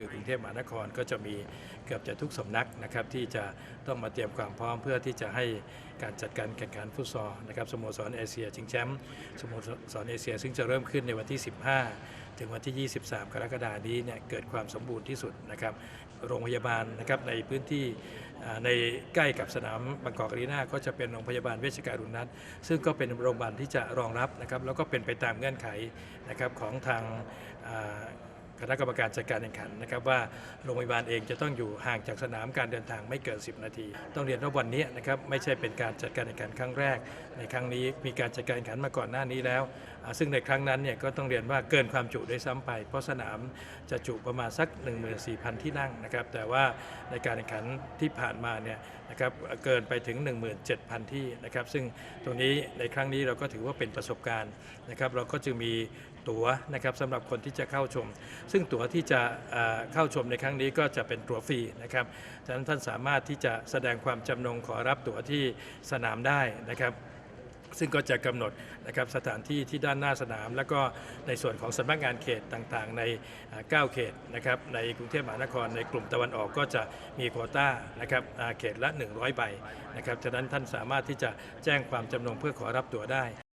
คือกรุงเทพมหานครก็จะมีเกือบจะทุกสำนักนะครับที่จะต้องมาเตรียมความพร้อมเพื่อที่จะให้การจัดการแข่งขันฟุตซอลนะครับสโมสรเอเชียชิงแชมป์สโมสรเอเชีย ซึ่งจะเริ่มขึ้นในวันที่ 15 ถึงวันที่ 23 กรกฎาคมนี้เนี่ยเกิดความสมบูรณ์ที่สุดนะครับโรงพยาบาลนะครับในพื้นที่ในใกล้กับสนามบางกอกอารีนาก็จะเป็นโรงพยาบาลเวชการุณัทซึ่งก็เป็นโรงพยาบาลที่จะรองรับนะครับแล้วก็เป็นไปตามเงื่อนไขนะครับของทางา คณะกรรมการจัดการแข่งขันนะครับว่าโรงพยาบาลเองจะต้องอยู่ห่างจากสนามการเดินทางไม่เกิน 10 นาที ต้องเรียนว่าวันนี้นะครับไม่ใช่เป็นการจัดการแข่งขันครั้งแรก ในครั้งนี้มีการจัดการแข่งขันมาก่อนหน้านี้แล้ว ซึ่งในครั้งนั้นเนี่ยก็ต้องเรียนว่าเกินความจุด้วยซ้ำไป เพราะสนามจะจุประมาณสัก 14,000 ที่นั่งนะครับแต่ว่าในการแข่งขันที่ผ่านมาเนี่ยนะครับเกินไปถึง 17,000 ที่นะครับซึ่งตรงนี้ในครั้งนี้เราก็ถือว่าเป็นประสบการณ์นะครับเราก็จึงมี ตั๋วนะครับสำหรับคนที่จะเข้าชม ซึ่งตั๋วที่จะเข้าชมในครั้งนี้ก็จะเป็นตั๋วฟรีนะครับฉะนั้นท่านสามารถที่จะแสดงความจำนงขอรับตั๋วที่สนามได้นะครับซึ่งก็จะกำหนดนะครับสถานที่ที่ด้านหน้าสนาม แล้วก็ในส่วนของสำนักงานเขตต่างๆ ในอ่า9เขตนะครับในกรุงเทพมหานครในกลุ่มตะวันออกก็จะมีโคต้านะครับเขตละ 100 ใบนะครับฉะนั้นท่านสามารถที่จะแจ้งความจำนงเพื่อขอรับตั๋วได้